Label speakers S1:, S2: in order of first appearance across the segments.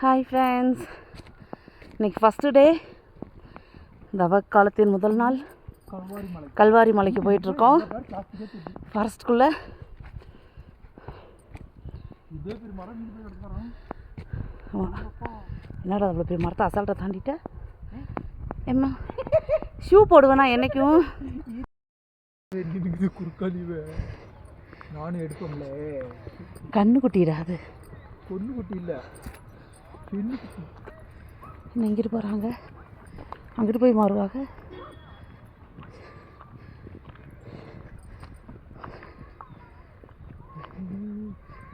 S1: Hi friends இன்னைக்கு first day தவ காலத்தின் முதல் நாள்.
S2: கல்வாரி மலை
S1: கல்வாரி மலைக்கு போயிட்டுருக்கோம் ஃபாரஸ்ட்குள்ளே என்னடா அவ்வளோ பெரிய மரத்தை அசால்ட்டை தாண்டிட்ட? ஏம்மா? ஷூ போடுவேனா
S2: இது குறுக்காலிவே நானும் எடுப்போம்ல
S1: கண்ணு குட்டிடாது
S2: பொண்ணு குட்டி இல்லை.
S1: இன்னும் எங்கிட்டு போகிறாங்க அங்கிட்டு போய் மாறுவாங்க?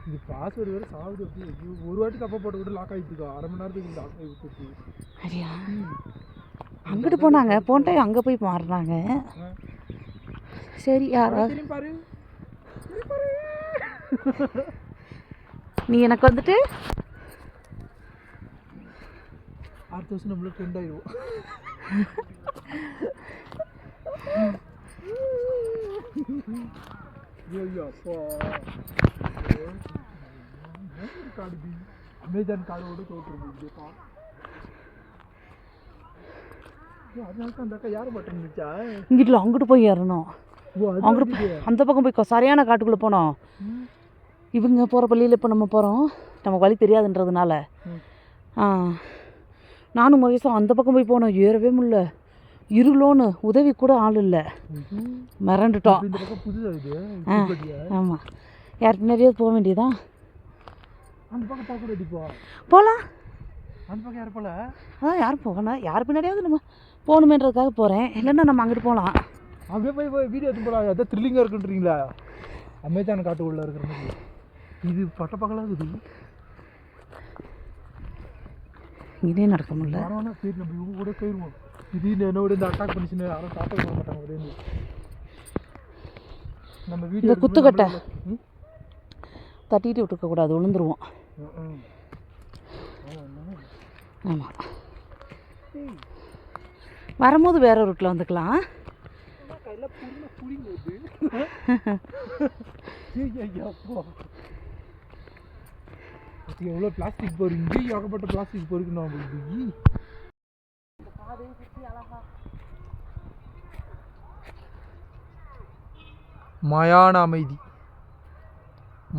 S2: இது பாஸ்வேர்டு வேறு சாகுது அப்படி ஒரு வாட்டி தப்பா போட்டு கூட லாக் ஆகிட்டு இருக்கா? அரை மணி நேரத்துக்கு லாக் ஆகி விட்டுருக்கு.
S1: சரியா அங்கிட்டு போனாங்க. போன டைம் அங்கே போய் மாறுனாங்க. சரி யாரா?
S2: பாரு.
S1: நீ எனக்கு வந்துட்டு
S2: அடுத்த வருஷம் நம்மளுக்கு ஃப்ரெண்ட் ஆயிடுவோம். அமேசான் காடோட தோற்றுருக்கு இதுப்பா அதனால தான் அந்த அக்கா யார் பட்டன் இருந்துச்சா
S1: இங்கிட்டு அங்கிட்டு போய் ஏறணும். அங்கிட்டு அந்த பக்கம் போய் சரியான காட்டுக்குள்ளே போனோம். இவங்க போகிற பள்ளியில் இப்போ நம்ம போகிறோம் நமக்கு வழி தெரியாதுன்றதுனால. ஆ. நானும் மகேஷும் அந்த பக்கம் போய் போனோம். ஏறவே முடியல. இருளோன்னு உதவி கூட ஆள் இல்லை. மிரண்டுட்டோம். ஆ. ஆமாம் யார் பின்னாடியாவது போக வேண்டியதா?
S2: அந்த பக்கம் பார்க்க அடிப்பா
S1: போகலாம் அதான் யாரும் போகணும் யார் பின்னாடியாவது நம்ம போகணுமேன்றதுக்காக போகிறேன் இல்லைன்னா நம்ம அங்கிட்டு போகலாம்
S2: அப்படியே போய் போய் வீடியோ எடுத்து போலாம் அதான் த்ரில்லிங்காக இருக்குன்றீங்களா? அமேசான் காட்டு உள்ள இருக்கிற மாதிரி. இது பட்ட பக்கலாக இருக்குது.
S1: இங்கேயே நடக்க முடியல.
S2: சரி நம்ம இவங்க கூட போயிடுவோம் திடீர்னு என்னோட இந்த அட்டாக் பண்ணிச்சுன்னு யாரும் காப்பாற்ற மாட்டாங்க அப்படியே நம்ம
S1: இந்த குத்துக்கட்டை. தட்டிட்டு விட்டுருக்கக்கூடாது விழுந்துருவோம் ஆமாம் வரும்போது வேற ரூட்டில் வந்துக்கலாம்.
S2: கையில் புண்ண எவ்வளோ பிளாஸ்டிக் பொருள் இங்கேயும் ஏகப்பட்ட பிளாஸ்டிக் நம்மளுக்கு ஈ. மயான அமைதி.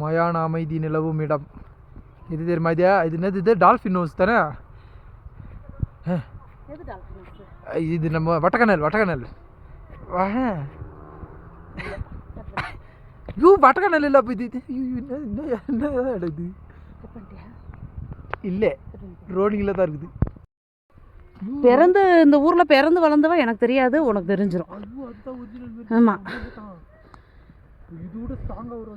S2: மயான அமைதி நிலவும் இடம். இது தெரியுமா இது? இது என்னது இது? டால்ஃபின் ஹவுஸ் தானே? இது நம்ம வட்டக்கணல் வட்டக்கணல். ஐயோ வட்டக்கணல் இல்லை அப்போ இது இது. என்ன என்ன என்ன இடம் இது இல்லை. ரோடிங்கில் தான் இருக்குது.
S1: பிறந்து இந்த ஊரில் பிறந்து வளர்ந்தவ எனக்கு தெரியாது உனக்கு தெரிஞ்சிடும்
S2: ஐயோ அதுதான் ஒரிஜினல்
S1: ஆமா.
S2: இதோட ஸ்ட்ராங்காக வரும்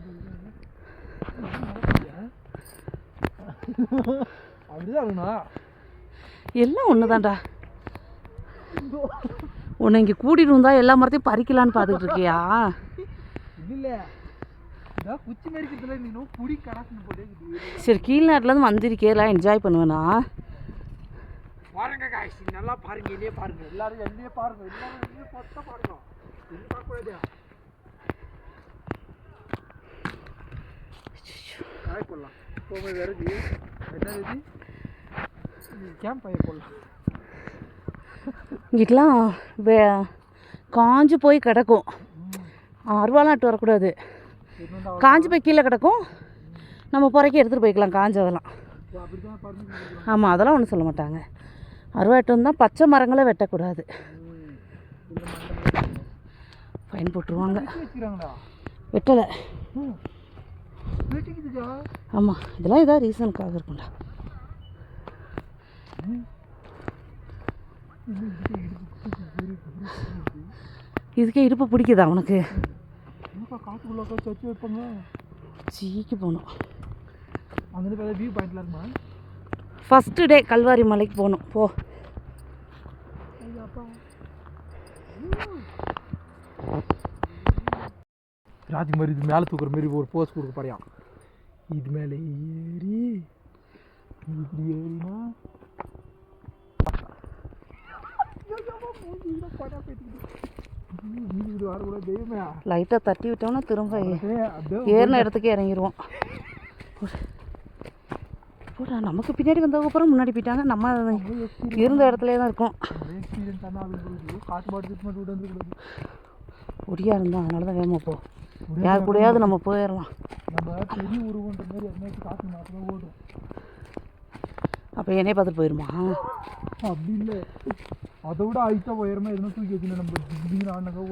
S2: அப்படிதான்
S1: எல்லாம் ஒன்று தான்டா உன்னை இங்கே கூட்டிகிட்டு வந்தா எல்லா மரத்தையும் பறிக்கலான்னு பார்த்துக்கிட்டு இருக்கியா?
S2: இல்ல.
S1: சரி கீழ்நாட்டிலேருந்து வந்திருக்கேலாம் என்ஜாய் பண்ணுவேனா?
S2: பாருங்க காய்ஸ் நல்லா பாருங்க என்னையே பாருங்க. எல்லாரும் என்னையே பாருங்க எல்லாரும் என்னையே பார்த்தா பாருங்க. என்ன பார்க்கக்கூடாது காய் போடலாம். போகும்போது விறகு. என்ன இது கேம்ப் ஃபயர் போடலாம்.
S1: இங்கிட்டலாம் வே காஞ்சு போய் கிடக்கும். அருவாலாம் இட்டு வரக்கூடாது. காஞ்சு போய் கீழே கிடக்கும். நம்ம புறக்கி எடுத்துகிட்டு போய்க்கலாம் காஞ்சதெல்லாம்
S2: தான்
S1: ஆமாம் அதெல்லாம் ஒன்றும் சொல்ல மாட்டாங்க. அருவாட்டு வந்தால் பச்சை மரங்களை வெட்டக்கூடாது. ஃபைன் போட்டுருவாங்க. வெட்டலை. ஆமாம் இதெல்லாம் ஏதாவது ரீசனுக்காக இருக்கும்டா. இதுக்கே இடுப்பு பிடிக்குதா உனக்கு?
S2: என்னக்கா காட்டுக்குள்ளக்கா சர்ச்சு வைப்பாங்க
S1: சீக்கி போகணும்
S2: அங்கே பார்த்தா வியூ பாயிண்ட்ல இருக்குமா
S1: ஃபஸ்ட்டு டே கல்வாரி மலைக்கு போகணும் போ
S2: ராஜ்குமார் இது மேலே தூக்குற மாதிரி ஒரு போஸ் கொடுக்க படையாம் இது மேலே ஏறி இப்படி ஏறினா இது வரக்கூடாது தெய்வமே
S1: லைட்டாக தட்டி விட்டோம்னா திரும்ப ஏறின இடத்துக்கு இறங்கிடுவோம் போடா. நமக்கு பின்னாடி வந்தவங்க அப்புறம் முன்னாடி போயிட்டாங்க. நம்ம இருந்த இடத்துலயே தான் இருக்கோம்.
S2: எக்ஸ்பீரியன்ஸ் ஆனால் அது காட்டு பாட்டு திட்டு மட்டும் விட்டு வந்துருக்கூடாது
S1: ஒடியா இருந்தா அதனால தான் வேகமாக போ யார் கூடயாவது நம்ம போயிடலாம்
S2: நம்ம பெரிய உருவன்ற மாதிரி எதுனாச்சும் காட்டு மாத்திரம் ஓடும்
S1: அப்போ என்னைய பார்த்துட்டு போயிருமா?
S2: அப்படி இல்லை அதை விட ஹைட்டாக உயரமாக எதுனா தூக்கி வச்சுனா நம்ம திடீர்னு ஆனாக்கா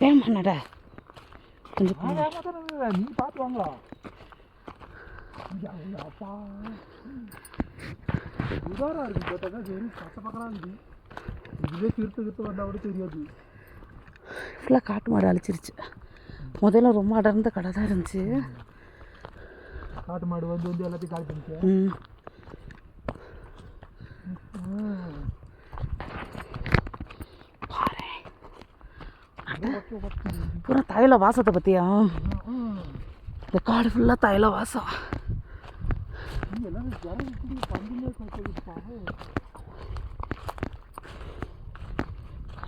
S1: வேகமா நடா? கொஞ்சம்
S2: நீ பார்த்து வாங்களா அப்பா. உதாரா இருக்கு கேட்டாக்கா சரி பக்கம் இதுவே திருத்த திருத்த வந்தால் கூட தெரியாது.
S1: ஃபுல்லாக காட்டு மாடு அழிச்சிருச்சு. முதல்ல ரொம்ப அடர்ந்த கடை தான் இருந்துச்சு.
S2: காட்டு மாடு வந்து வந்து எல்லாத்தையும் கால் பண்ணிச்சு
S1: ம். பூரா. தைல வாசத்தை பற்றியா இந்த காடு ஃபுல்லாக தைல வாசம்.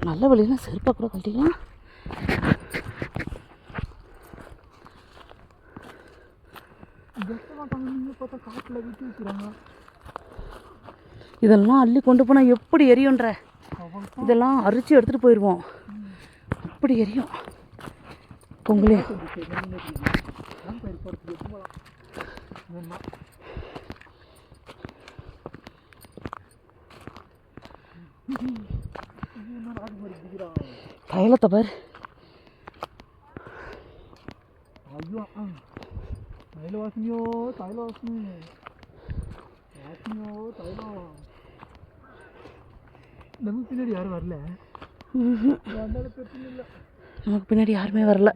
S1: நல்ல வழியெல்லாம் செருப்பாக கூட கழட்டிக்கலாம்
S2: கஷ்டமாக பண்ணி பார்த்தா காட்டில் விட்டு வச்சுறாங்க
S1: இதெல்லாம் அள்ளி கொண்டு போனால் எப்படி எரியுன்ற இதெல்லாம் அரிச்சு எடுத்துகிட்டு போயிடுவோம் அப்படி எரியும். பொங்கலே. தைலத்தை பாரு
S2: ஐயோ ஆ தைல வாசனையோ தைல வாசனை வாசனையோ தைலம் நம்ம பின்னாடி யாரும் வரல பிரச்சனை இல்லை
S1: நமக்கு பின்னாடி யாருமே வரல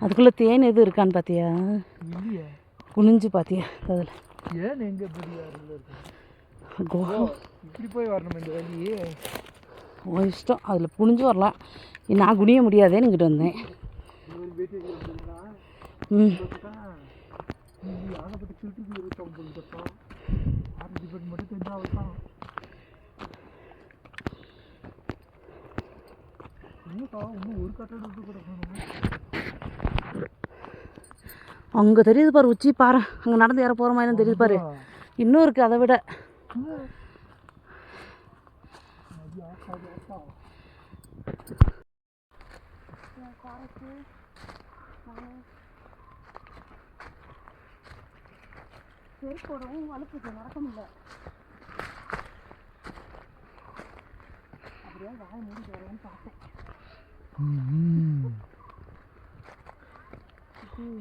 S1: அதுக்குள்ளே தேன் எதுவும் இருக்கான்னு பார்த்தியா குனிஞ்சு பார்த்தியா அதில்.
S2: ஏன் எங்கே இப்படி போய் வரணும் இந்த வழி.
S1: உன் இஷ்டம். அதில் புனிஞ்சு வரலாம். நான் குனிய முடியாதேன்னு இங்கிட்டு வந்தேன். ம். அங்கே தெரியுது பாரு உச்சி பாரு. அங்கே நடந்து ஏற போகிற மாதிரி தெரியுது பாரு. இன்னும் இருக்குது அதை விட. செருப்போடவும் வலுப்புக்கு நடக்க முடியல அப்படியே வாய மூடி வரவும் பார்த்தேன்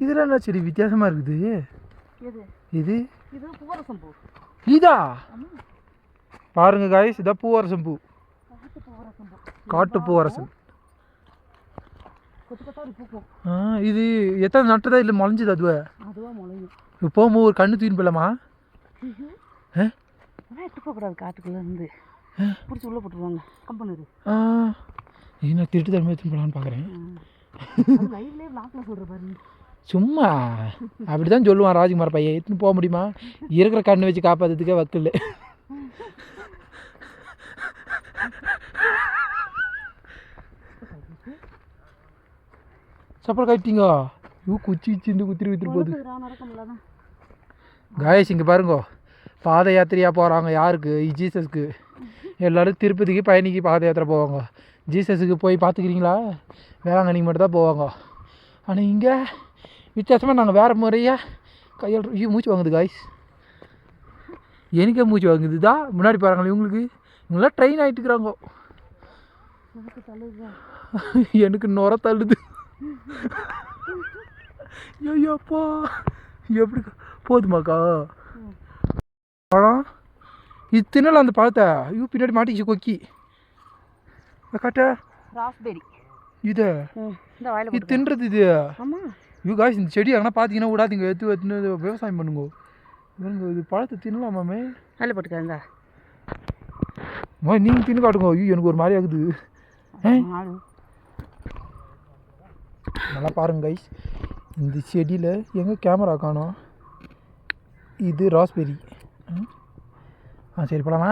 S2: இதில் என்ன சரி வித்தியாசமாக இருக்குது இது
S1: இது பூவரசம் பூ.
S2: இதா பாருங்க காய்ஸ் இதான் பூவரசம் பூ.
S1: காட்டு பூவரசம் பூ
S2: காட்டு பூவரசம்
S1: கொத்து கொத்தா பூக்கும்
S2: ஆ இது எத்தனை நட்டதா இல்லை முளைஞ்சது அதுவே?
S1: அதுவாக முளையும்.
S2: இப்போ போகும்போது ஒரு கண்ணு தூயின் போயிடலாமா?
S1: போகக்கூடாது காட்டுக்குள்ளே இருந்து. பிடிச்சி உள்ளே போட்டுருவாங்க. கம்பெனி
S2: ஆ. இது நான் திருட்டு தரமே எடுத்துன்னு போகலான்னு பார்க்குறேன்
S1: லைவ்லேயே பிளாக்ல சொல்கிற பாரு.
S2: சும்மா. அப்படி தான் சொல்லுவான் ராஜ்குமார் பையன். எடுத்துன்னு போக முடியுமா? இருக்கிற கண்ணு வச்சு காப்பாற்றுறதுக்கே வக்கில்ல. சப்பல் கட்டிங்க ஐயோ குச்சி வச்சுருந்து குத்திரி குத்திரி போகுது. காயஸ் இங்கே பாருங்கோ. பாத யாத்திரையாக போகிறாங்க யாருக்கு? ஜீசஸ்க்கு. எல்லோரும் திருப்பதிக்கு பயணிக்கு பாத யாத்திரை போவாங்க. ஜீசஸுக்கு போய் பார்த்துக்கிறீங்களா வேளாங்கண்ணிக்கு மட்டும் தான் போவாங்க. ஆனால் இங்கே வித்தியாசமாக நாங்கள் வேறு முறையாக கையால் ஐயோ மூச்சு வாங்குது காய்ஸ் எனக்கே மூச்சு வாங்குது. தான் முன்னாடி பாருங்களே இவங்களுக்கு. இவங்களாம் ட்ரெயின் ஆகிட்டுக்கிறாங்க
S1: எனக்கு
S2: நுர தள்ளுது. ஐயோப்பா எப்படி போதுமாக்கா. பழம் இது தின்னல அந்த பழத்தை ஐயோ பின்னாடி மாட்டிக்கிச்சு கொக்கி. காட்ட.
S1: ராஸ்பெரி
S2: இது. தின்றது இது. ஐயோ காய்ஸ் இந்த செடி எங்கன்னா பார்த்தீங்கன்னா விடாதீங்க. எடுத்து எடுத்துன்னு விவசாயம் பண்ணுங்க. இவங்க இது பழத்தை தின்னலாமாமே
S1: வாயில் போட்டுக்க இந்த
S2: நீங்கள் தின்னு காட்டுங்க ஐயோ எனக்கு ஒரு மாதிரி ஆகுது. நல்லா பாருங்க கைஸ் இந்த செடியில் எங்கே கேமரா காணும்? இது ராஸ்பெரி ஆ சரி போலாமா?